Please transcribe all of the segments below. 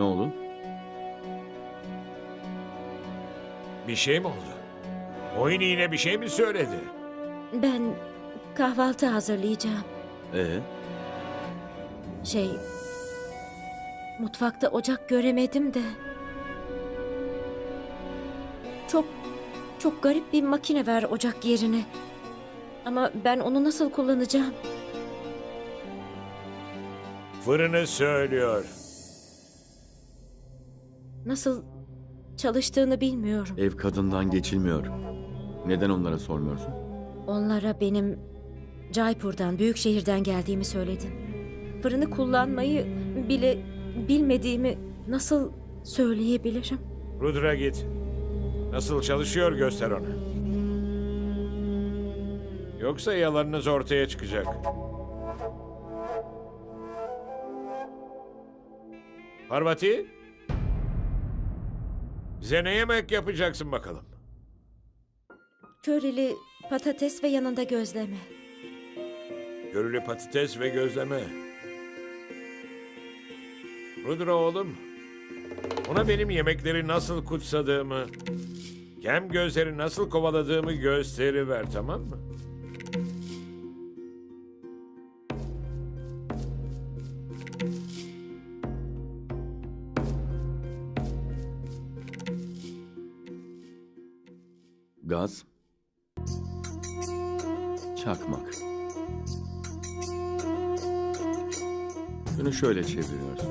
Ne oldu? Bir şey mi oldu? Oyun yine bir şey mi söyledi? Ben kahvaltı hazırlayacağım. Ee, Şey... Mutfakta ocak göremedim de. Çok, çok garip bir makine ver ocak yerine. Ama ben onu nasıl kullanacağım? Fırını söylüyor. Nasıl çalıştığını bilmiyorum. ev kadından geçilmiyor. Neden onlara sormuyorsun? Onlara benim Jaipur'dan, büyük şehirden geldiğimi söyledim. Fırını kullanmayı bile bilmediğimi nasıl söyleyebilirim? Rudra git. Nasıl çalışıyor göster ona. Yoksa yalanınız ortaya çıkacak. Parvati? Bize ne yemek yapacaksın bakalım? Körili patates ve yanında gözleme. Görülü patates ve gözleme. Rudra oğlum, ona benim yemekleri nasıl kutsadığımı, kem gözleri nasıl kovaladığımı gösteriver tamam mı? Gaz. Çakmak. Şunu şöyle çeviriyorsun.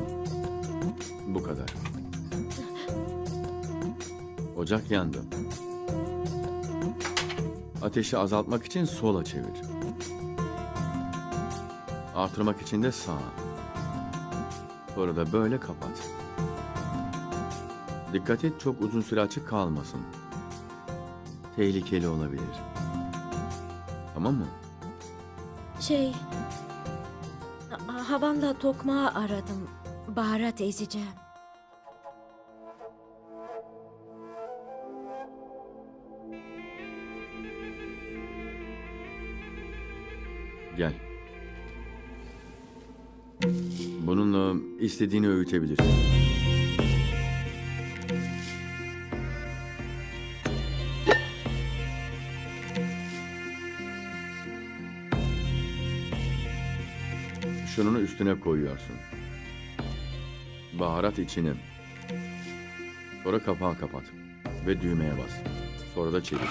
Bu kadar. Ocak yandı. Ateşi azaltmak için sola çevir. Artırmak için de sağa. Sonra da böyle kapat. Dikkat et çok uzun süre açık kalmasın. Tehlikeli olabilir. Tamam mı? Şey... ha- Havanla tokmağı aradım. Baharat ezeceğim. Gel. Bununla istediğini öğütebilirsin. Üstüne koyuyorsun. Baharat içine. Sonra kapağı kapat. Ve düğmeye bas. Sonra da çevir.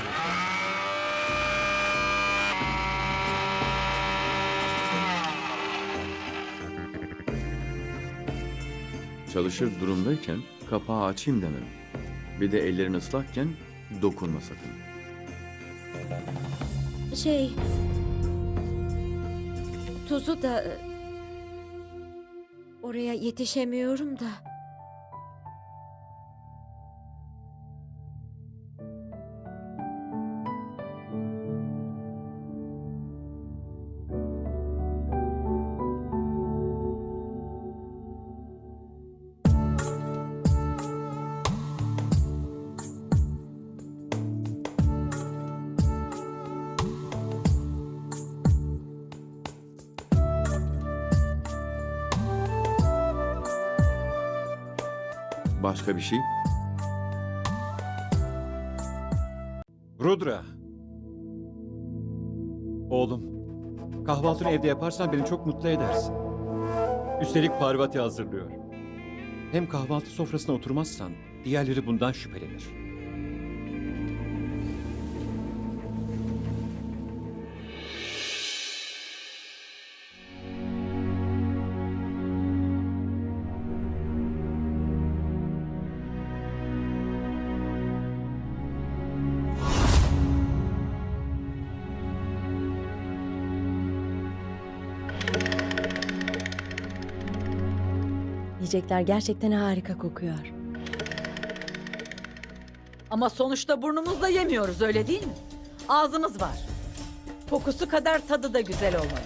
Çalışır durumdayken kapağı açayım demem. Bir de ellerin ıslakken dokunma sakın. Şey... Tuzu da... Oraya yetişemiyorum da. Başka bir şey? Rudra. Oğlum, kahvaltını evde yaparsan beni çok mutlu edersin. Üstelik Parvati hazırlıyor. Hem kahvaltı sofrasına oturmazsan diğerleri bundan şüphelenir. Yiyecekler gerçekten harika kokuyor. Ama sonuçta burnumuzla yemiyoruz öyle değil mi? Ağzımız var. Kokusu kadar tadı da güzel olmalı.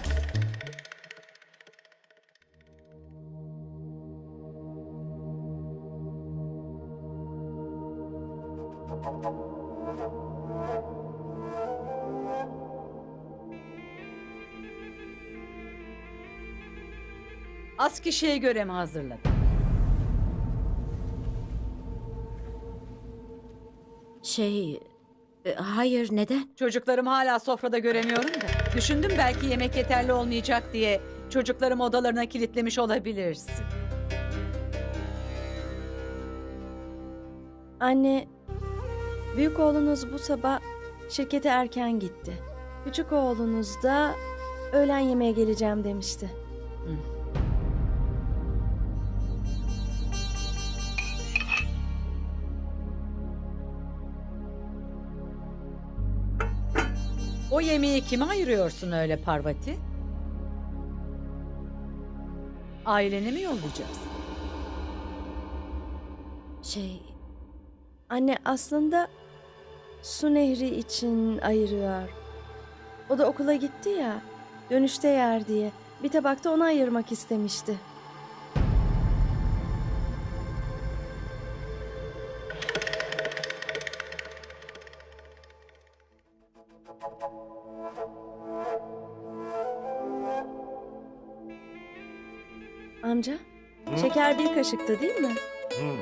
Az kişiye göre mi hazırladın? Şey... e, Hayır neden? Çocuklarımı hala sofrada göremiyorum da. Düşündüm belki yemek yeterli olmayacak diye çocuklarımı odalarına kilitlemiş olabilirsin. Anne, büyük oğlunuz bu sabah şirkete erken gitti. Küçük oğlunuz da öğlen yemeğe geleceğim demişti. O yemeği kime ayırıyorsun öyle Parvati? Aileni mi yollayacaksın? Şey... Anne aslında su nehri için ayırıyor. O da okula gitti ya, dönüşte yer diye. Bir tabakta ona ayırmak istemişti. Amca, şeker bir kaşıktı değil mi? Hı.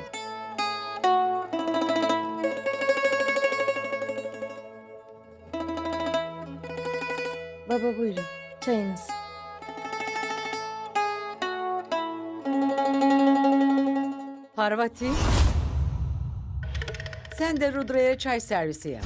Baba buyurun, çayınız. Parvati. Sen de Rudra'ya çay servisi yap.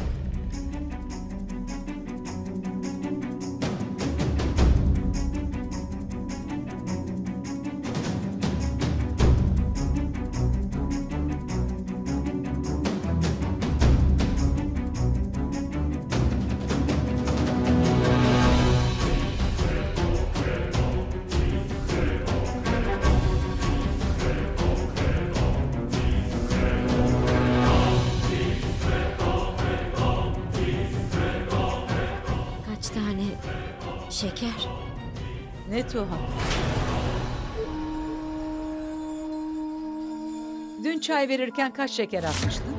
Dün çay verirken kaç şeker atmıştın?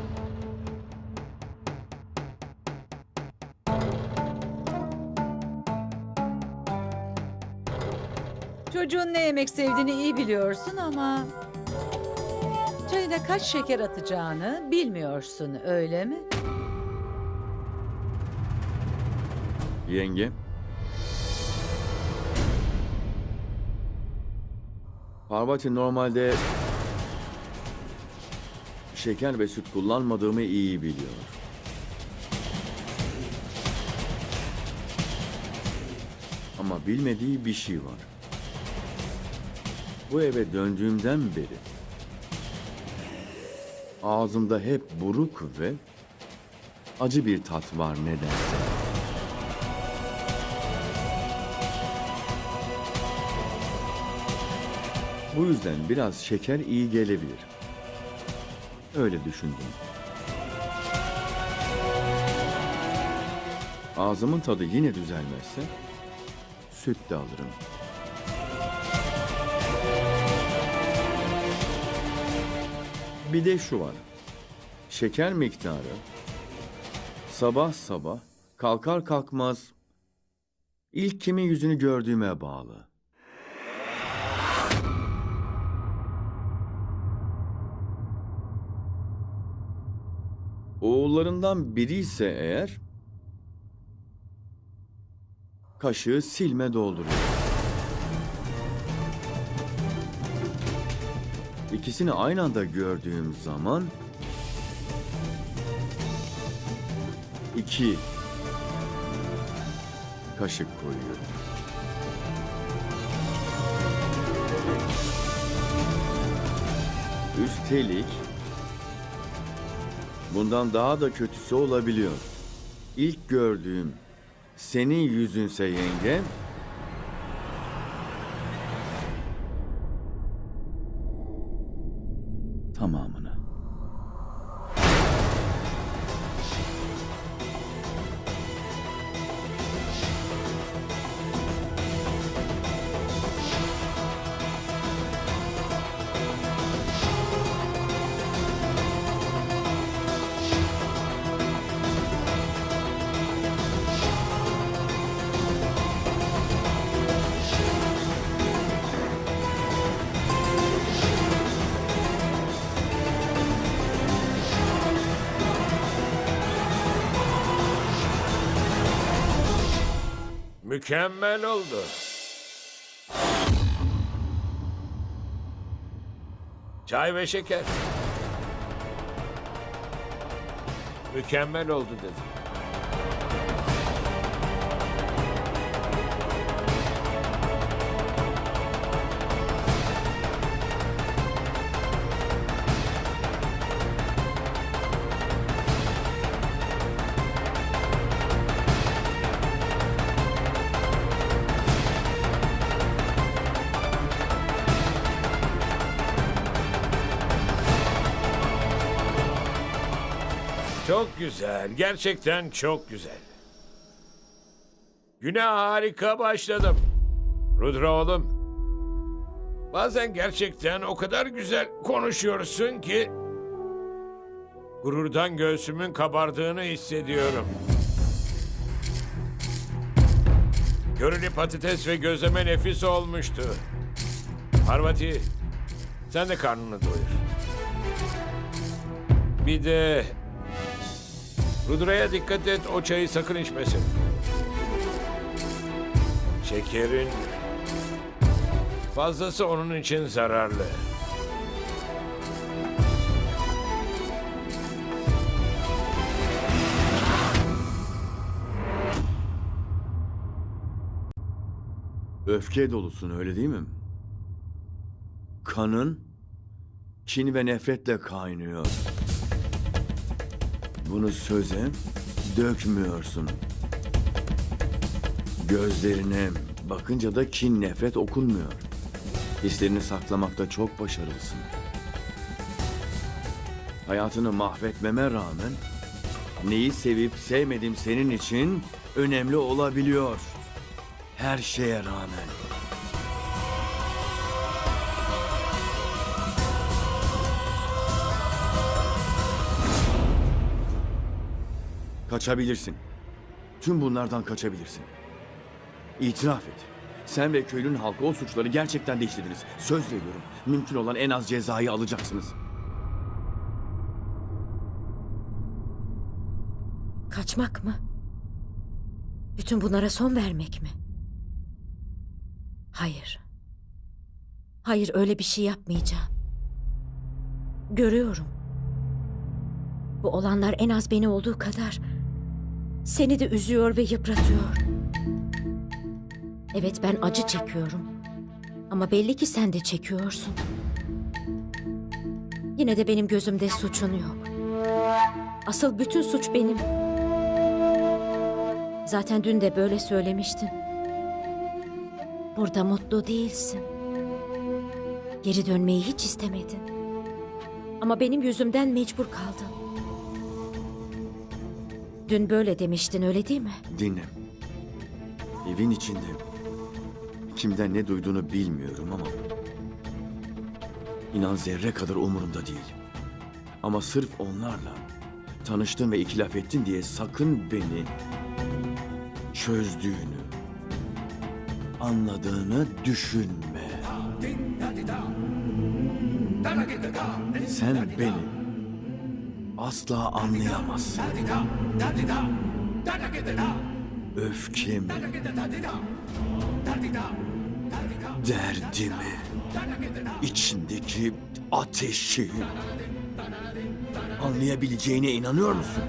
Çocuğun ne yemek sevdiğini iyi biliyorsun ama... Çayına kaç şeker atacağını bilmiyorsun öyle mi? Yenge. Parvati normalde şeker ve süt kullanmadığımı iyi biliyor. Ama bilmediği bir şey var. Bu eve döndüğümden beri ağzımda hep buruk ve acı bir tat var nedense. Bu yüzden biraz şeker iyi gelebilir. Öyle düşündüm. Ağzımın tadı yine düzelmezse süt de alırım. Bir de şu var. Şeker miktarı sabah sabah kalkar kalkmaz ilk kimin yüzünü gördüğüme bağlı. Oğullarından biri ise eğer kaşığı silme dolduruyor. İkisini aynı anda gördüğüm zaman iki kaşık koyuyorum. Üstelik Bundan daha da kötüsü olabiliyor. İlk gördüğüm senin yüzünse yenge... Tamamını. Mükemmel oldu. Çay ve şeker. Mükemmel oldu dedim. Çok güzel. Gerçekten çok güzel. Güne harika başladım. Rudra oğlum. Bazen gerçekten o kadar güzel konuşuyorsun ki... Gururdan göğsümün kabardığını hissediyorum. Körili patates ve gözleme nefis olmuştu. Parvati, sen de karnını doyur. Bir de Rudra'ya dikkat et o çayı sakın içmesin. Şekerin fazlası onun için zararlı. Öfke dolusun öyle değil mi? Kanın kin ve nefretle kaynıyor. Bunu söze dökmüyorsun. Gözlerine bakınca da kin nefret okunmuyor. Hislerini saklamakta çok başarılısın. Hayatını mahvetmeme rağmen neyi sevip sevmedim senin için önemli olabiliyor. Her şeye rağmen. Kaçabilirsin. Tüm bunlardan kaçabilirsin. İtiraf et. Sen ve köylün halkı o suçları gerçekten de işlediniz. Söz veriyorum. Mümkün olan en az cezayı alacaksınız. Kaçmak mı? Bütün bunlara son vermek mi? Hayır. Hayır öyle bir şey yapmayacağım. Görüyorum. Bu olanlar en az beni olduğu kadar seni de üzüyor ve yıpratıyor. Evet ben acı çekiyorum. Ama belli ki sen de çekiyorsun. Yine de benim gözümde suçun yok. Asıl bütün suç benim. Zaten dün de böyle söylemiştin. Burada mutlu değilsin. Geri dönmeyi hiç istemedin. Ama benim yüzümden mecbur kaldın. Dün böyle demiştin öyle değil mi? Dinle. Evin içinde kimden ne duyduğunu bilmiyorum ama inan zerre kadar umurumda değil. Ama sırf onlarla tanıştın ve iki laf ettin diye sakın beni çözdüğünü, anladığını düşünme. Sen beni asla anlayamazsın. Öfkemi, derdimi, içindeki ateşi anlayabileceğine inanıyor musun?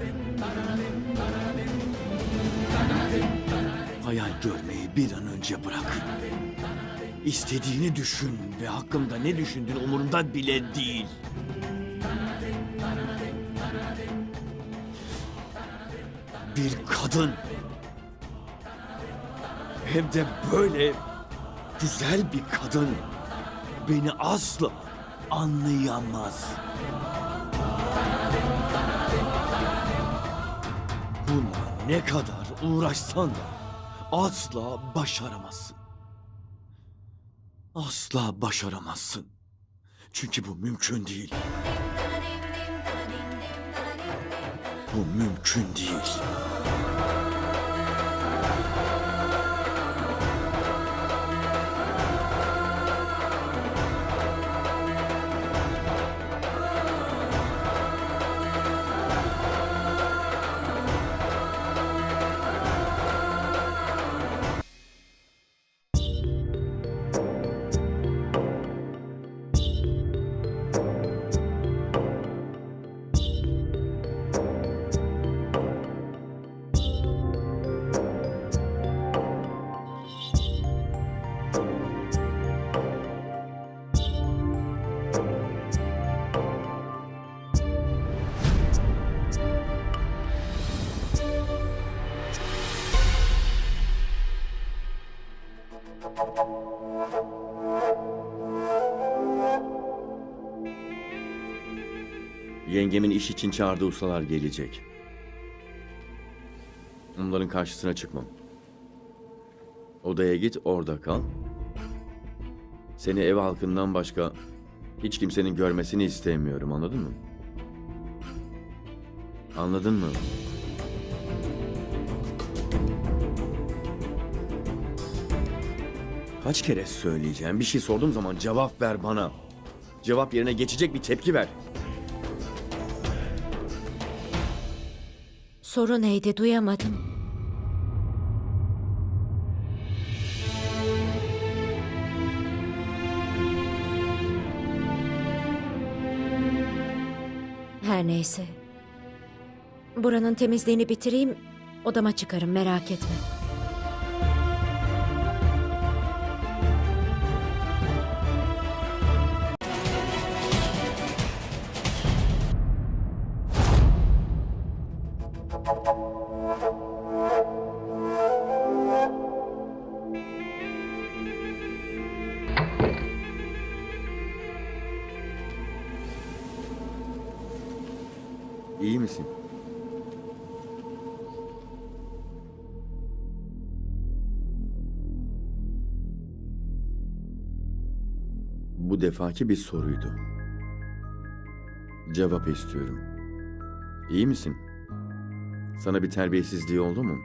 Hayal görmeyi bir an önce bırak. İstediğini düşün ve hakkımda ne düşündüğün umurumda bile değil. Bir kadın. Hem de böyle güzel bir kadın beni asla anlayamaz. Buna ne kadar uğraşsan da asla başaramazsın. Asla başaramazsın. Çünkü bu mümkün değil. Bu mümkün değil. Yengemin iş için çağırdığı ustalar gelecek. Onların karşısına çıkmam. Odaya git, orada kal. Seni ev halkından başka hiç kimsenin görmesini istemiyorum, anladın mı? Anladın mı? Kaç kere söyleyeceğim? Bir şey sorduğum zaman cevap ver bana. Cevap yerine geçecek bir tepki ver. Soru neydi duyamadım. Her neyse. Buranın temizliğini bitireyim, odama çıkarım merak etme. İyi misin? Bu defaki bir soruydu. Cevap istiyorum. İyi misin? Sana bir terbiyesizliği oldu mu?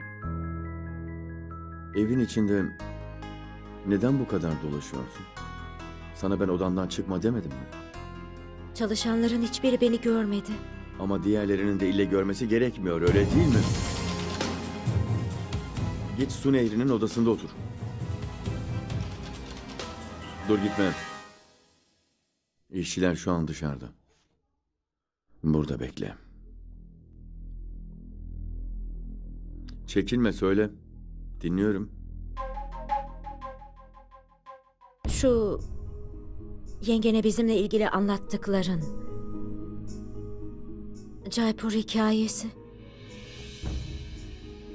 Evin içinde neden bu kadar dolaşıyorsun? Sana ben odandan çıkma demedim mi? Çalışanların hiçbiri beni görmedi. Ama diğerlerinin de ille görmesi gerekmiyor öyle değil mi? Git su nehrinin odasında otur. Dur gitme. İşçiler şu an dışarıda. Burada bekle. Çekinme söyle. Dinliyorum. Şu yengene bizimle ilgili anlattıkların. Jaipur hikayesi.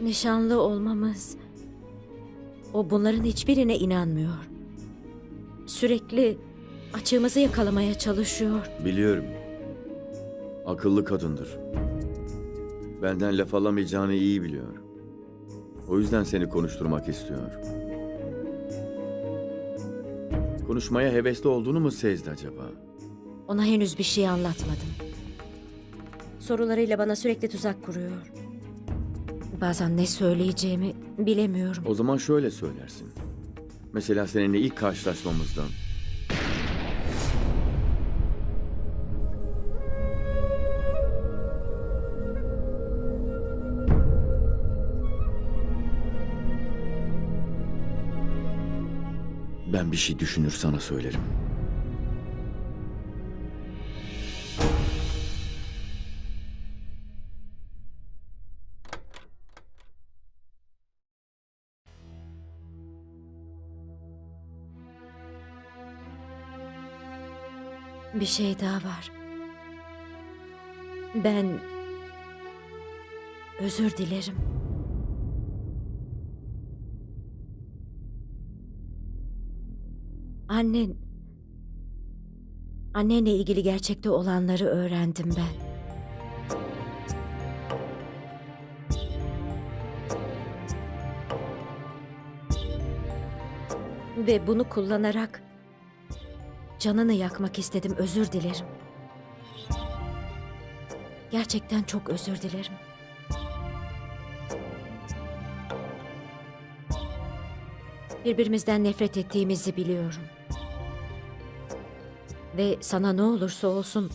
Nişanlı olmamız. O bunların hiçbirine inanmıyor. Sürekli açığımızı yakalamaya çalışıyor. Biliyorum. Akıllı kadındır. Benden laf alamayacağını iyi biliyor. O yüzden seni konuşturmak istiyor. Konuşmaya hevesli olduğunu mu sezdi acaba? Ona henüz bir şey anlatmadım. Sorularıyla bana sürekli tuzak kuruyor. Bazen ne söyleyeceğimi bilemiyorum. O zaman şöyle söylersin. Mesela seninle ilk karşılaşmamızdan. Bir şey düşünür sana söylerim. Bir şey daha var. Ben özür dilerim. Annen annenle ilgili gerçekte olanları öğrendim ben. Ve bunu kullanarak Canını yakmak istedim, özür dilerim. Gerçekten çok özür dilerim. Birbirimizden nefret ettiğimizi biliyorum. Ve sana ne olursa olsun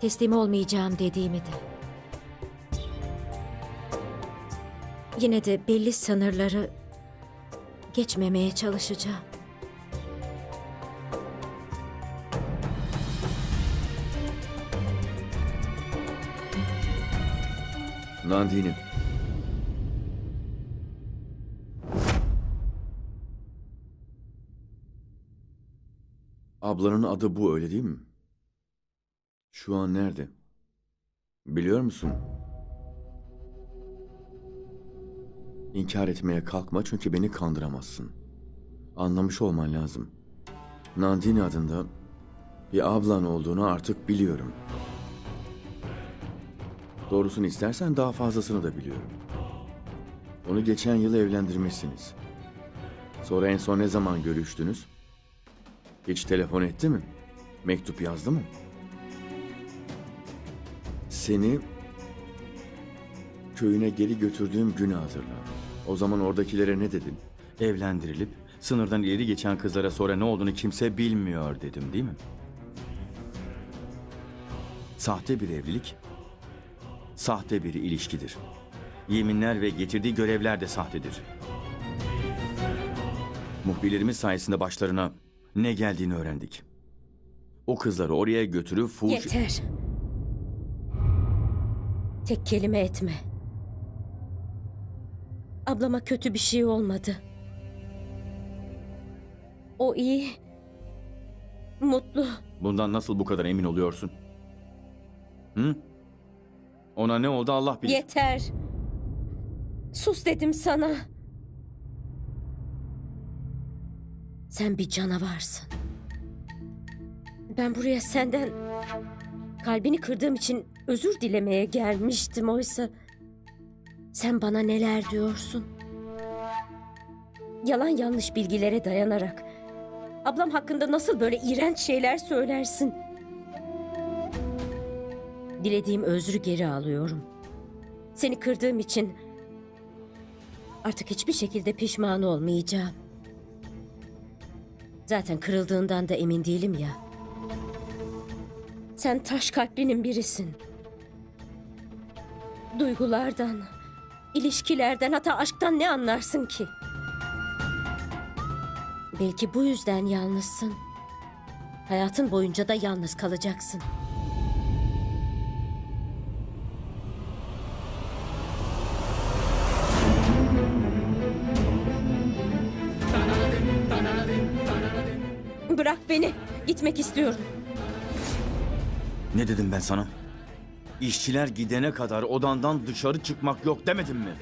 teslim olmayacağım dediğimi de. Yine de belli sınırları geçmemeye çalışacağım. Nandini. Ablanın adı bu öyle değil mi? Şu an nerede? Biliyor musun? İnkar etmeye kalkma çünkü beni kandıramazsın. Anlamış olman lazım. Nandini adında bir ablan olduğunu artık biliyorum. Doğrusunu istersen daha fazlasını da biliyorum. Onu geçen yıl evlendirmişsiniz. Sonra en son ne zaman görüştünüz? Hiç telefon etti mi? Mektup yazdı mı? Seni köyüne geri götürdüğüm günü hatırla. O zaman oradakilere ne dedin? Evlendirilip sınırdan ileri geçen kızlara sonra ne olduğunu kimse bilmiyor dedim değil mi? Sahte bir evlilik, sahte bir ilişkidir. Yeminler ve getirdiği görevler de sahtedir. Muhbirlerimiz sayesinde başlarına ne geldiğini öğrendik. O kızları oraya götürüp fuhuş... Yeter. Tek kelime etme. Ablama kötü bir şey olmadı. O iyi. Mutlu. Bundan nasıl bu kadar emin oluyorsun? Hı? Ona ne oldu Allah bilir. Yeter. Sus dedim sana. Sen bir canavarsın. Ben buraya senden kalbini kırdığım için özür dilemeye gelmiştim oysa sen bana neler diyorsun? Yalan yanlış bilgilere dayanarak ablam hakkında nasıl böyle iğrenç şeyler söylersin? Dilediğim özrü geri alıyorum. Seni kırdığım için artık hiçbir şekilde pişman olmayacağım. Zaten kırıldığından da emin değilim ya. Sen taş kalplinin birisin. Duygulardan, ilişkilerden hatta aşktan ne anlarsın ki? Belki bu yüzden yalnızsın. Hayatın boyunca da yalnız kalacaksın. Bırak beni. Gitmek istiyorum. Ne dedim ben sana? İşçiler gidene kadar odandan dışarı çıkmak yok demedim mi?